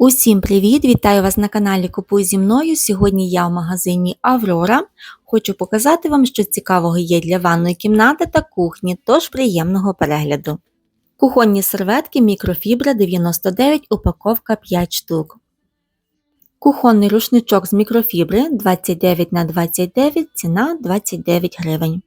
Усім привіт! Вітаю вас на каналі Купуй зі мною. Сьогодні я в магазині Аврора. Хочу показати вам, що цікавого є для ванної кімнати та кухні, тож приємного перегляду. Кухонні серветки мікрофібра 99, упаковка 5 штук. Кухонний рушничок з мікрофібри 29 на 29, ціна 29 гривень.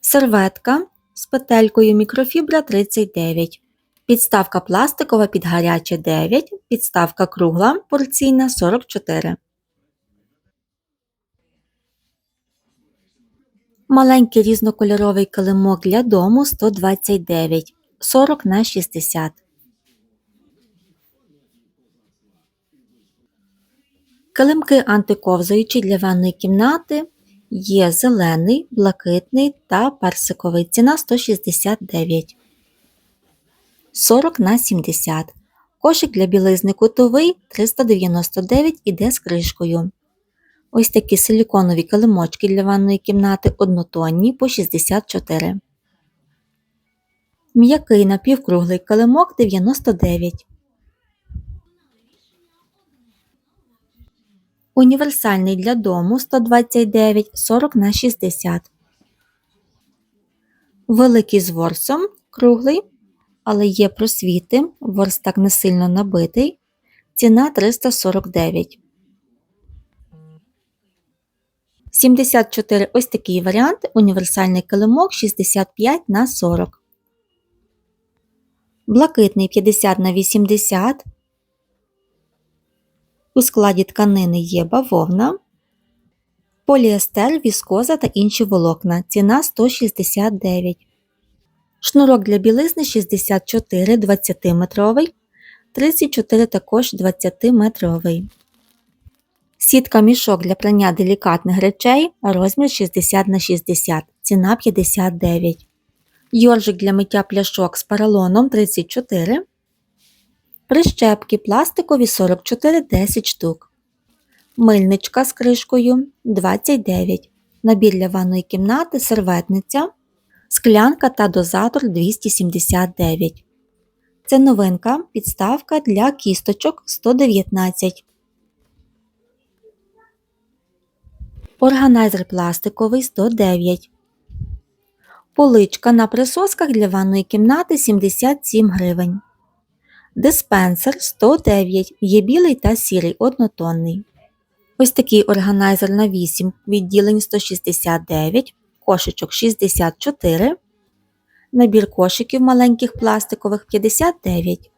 Серветка з петелькою мікрофібра 39. Підставка пластикова під гаряче 9, підставка кругла порційна 44. Маленький різнокольоровий килимок для дому 129, 40 на 60. Килимки антиковзаючі для ванної кімнати є зелений, блакитний та персиковий. Ціна 169. 40 на 70. Кошик для білизни кутовий 399 іде з кришкою. Ось такі силіконові килимочки для ванної кімнати однотонні по 64. М'який напівкруглий килимок 99. Універсальний для дому 129 40 на 60. Великий з ворсом круглий але є просвіти, ворс так не сильно набитий. Ціна 349. 74 ось такий варіант. Універсальний килимок 65 на 40. Блакитний 50 на 80. У складі тканини є бавовна, поліестер, віскоза та інші волокна. Ціна 169. Шнурок для білизни 64 20-метровий, 34 також 20-метровий. Сітка мішок для прання делікатних речей розмір 60 на 60, ціна 59. Йоржик для миття пляшок з паралоном 34. Прищепки пластикові 44 10 штук. Мильничка з кришкою 29. Набір для ванної кімнати, серветниця склянка та дозатор 279. Це новинка підставка для кісточок 119. Органайзер пластиковий 109. Поличка на присосках для ванної кімнати 77 гривень. Диспенсер 109. Є білий та сірий однотонний. Ось такий органайзер на 8 відділень 169 кошечок 64, набір кошиків маленьких пластикових 59,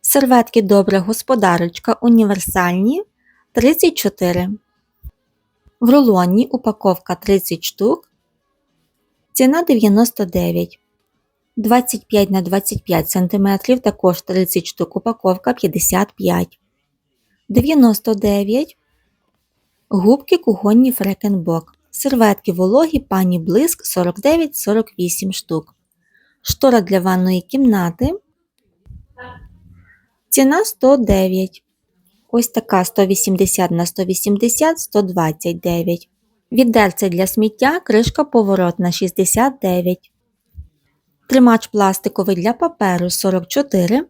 серветки добра господарочка універсальні 34. В рулонні упаковка 30 штук. Ціна 99. 25 на 25 см, також 30 штук упаковка 55. 99. Губки кухонні фрекенбок. Серветки вологі пані блиск 49-48 штук. Штора для ванної кімнати. Ціна 109. Ось така 180 на 180 129. Відерце для сміття кришка поворотна 69. Тримач пластиковий для паперу 44.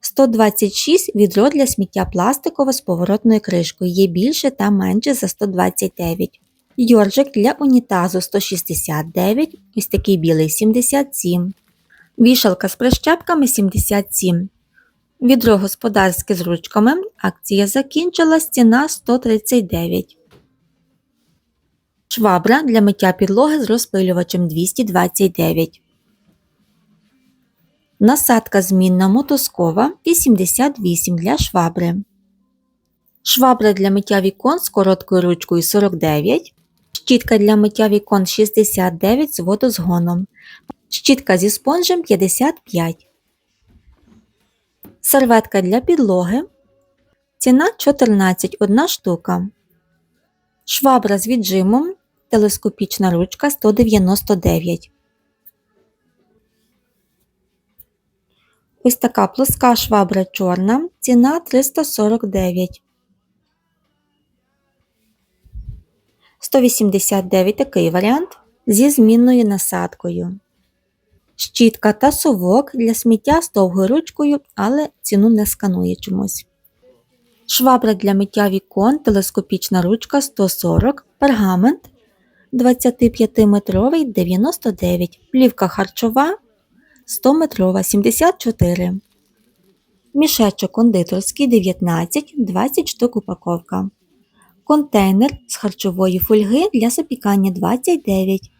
126 відро для сміття пластикове з поворотною кришкою. Є більше та менше за 129. Йоржик для унітазу 169, ось такий білий 77. Вішалка з прищепками 77. Відро господарське з ручками. Акція закінчилась, ціна 139. Швабра для миття підлоги з розпилювачем 229. Насадка змінна мотоскова 88 для швабри. Швабра для миття вікон з короткою ручкою 49. Щітка для миття вікон 69 з водозгоном. Щітка зі спонжем 55. Серветка для підлоги. Ціна 14 1 штука. Швабра з віджимом. Телескопічна ручка 199. Ось така плоска швабра чорна. Ціна 349. 189 такий варіант зі змінною насадкою. Щітка та совок для сміття з довгою ручкою, але ціну не сканує чомусь. Швабра для миття вікон, телескопічна ручка 140, пергамент 25-метровий 99, плівка харчова 100 метрова 74. Мішечок кондитерський 19, 20 штук упаковка. Контейнер з харчової фольги для запікання 29.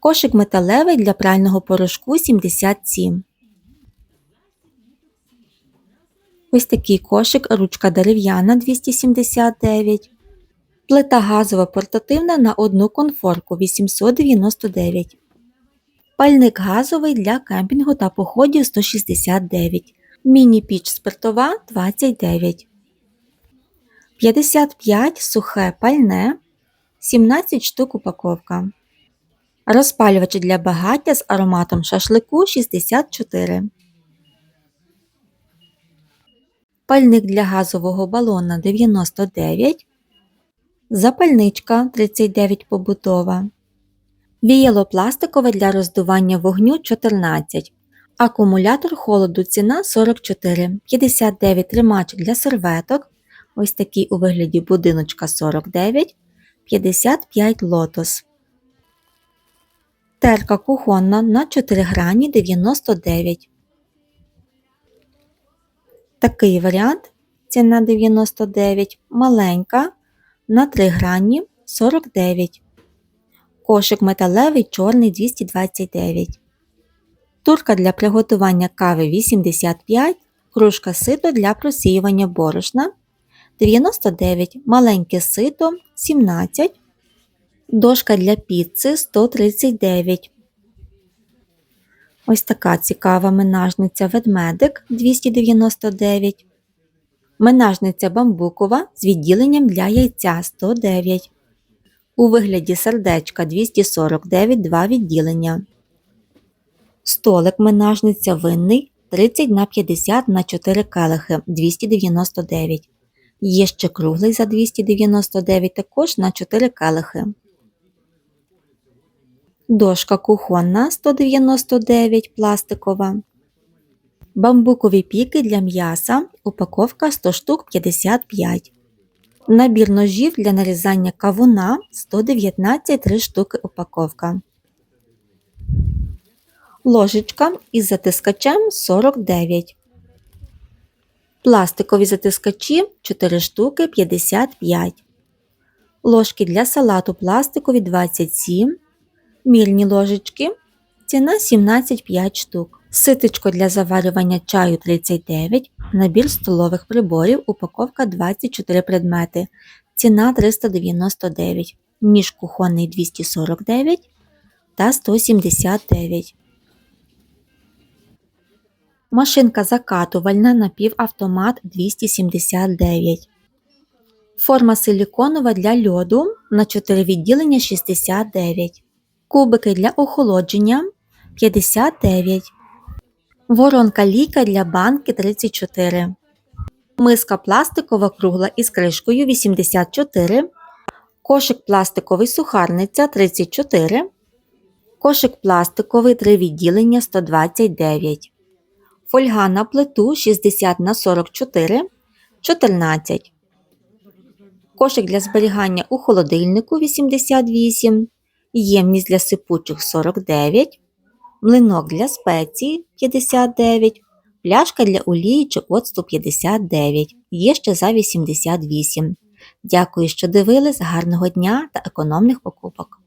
Кошик металевий для прального порошку 77. Ось такий кошик, ручка дерев'яна 279. Плита газова портативна на одну конфорку 899. Пальник газовий для кемпінгу та походів 169. Міні-піч спиртова 29. 55 сухе пальне 17 штук упаковка. Розпалювачі для багаття з ароматом шашлику 64. Пальник для газового балона 99. Запальничка 39 побутова. Віяло пластикове для роздування вогню 14. Акумулятор холоду ціна 44. 59 тримач для серветок. Ось такий у вигляді будиночка 49. 55 лотос. Терка кухонна на 4 грані 99. Такий варіант ціна 99. Маленька на 3 грані 49. Кошик металевий чорний 229. Турка для приготування кави 85. Кружка сито для просіювання борошна 99. Маленьке сито 17. Дошка для піци 139. Ось така цікава менажниця ведмедик 299. Менажниця бамбукова з відділенням для яйця 109. У вигляді сердечка 249 два відділення. Столик менажниця винний 30 на 50 на 4 келихи 299. Є ще круглий за 299 також на 4 келихи. Дошка кухонна 199 пластикова. Бамбукові піки для м'яса. Упаковка 100 штук 55. Набір ножів для нарізання кавуна 119 3 штуки упаковка. Ложечка із затискачем 49. Пластикові затискачі 4 штуки 55. Ложки для салату пластикові 27. Мірні ложечки. Ціна 17,5 штук. Ситечко для заварювання чаю 39. Набір столових приборів. Упаковка 24 предмети. Ціна 399. Ніж кухонний 249 та 179. Машинка закатувальна напівавтомат 279. Форма силіконова для льоду на 4 відділення 69. Кубики для охолодження 59. Воронка ліка для банки 34. Миска пластикова кругла із кришкою 84. Кошик пластиковий сухарниця 34. Кошик пластиковий 3 відділення 129. Фольга на плиту 60 на 44 14. Кошик для зберігання у холодильнику 88. Ємність для сипучих 49. Млинок для спеції 59. Пляшка для олії чи оцту 59. Є ще за 88. Дякую, що дивились. Гарного дня та економних покупок!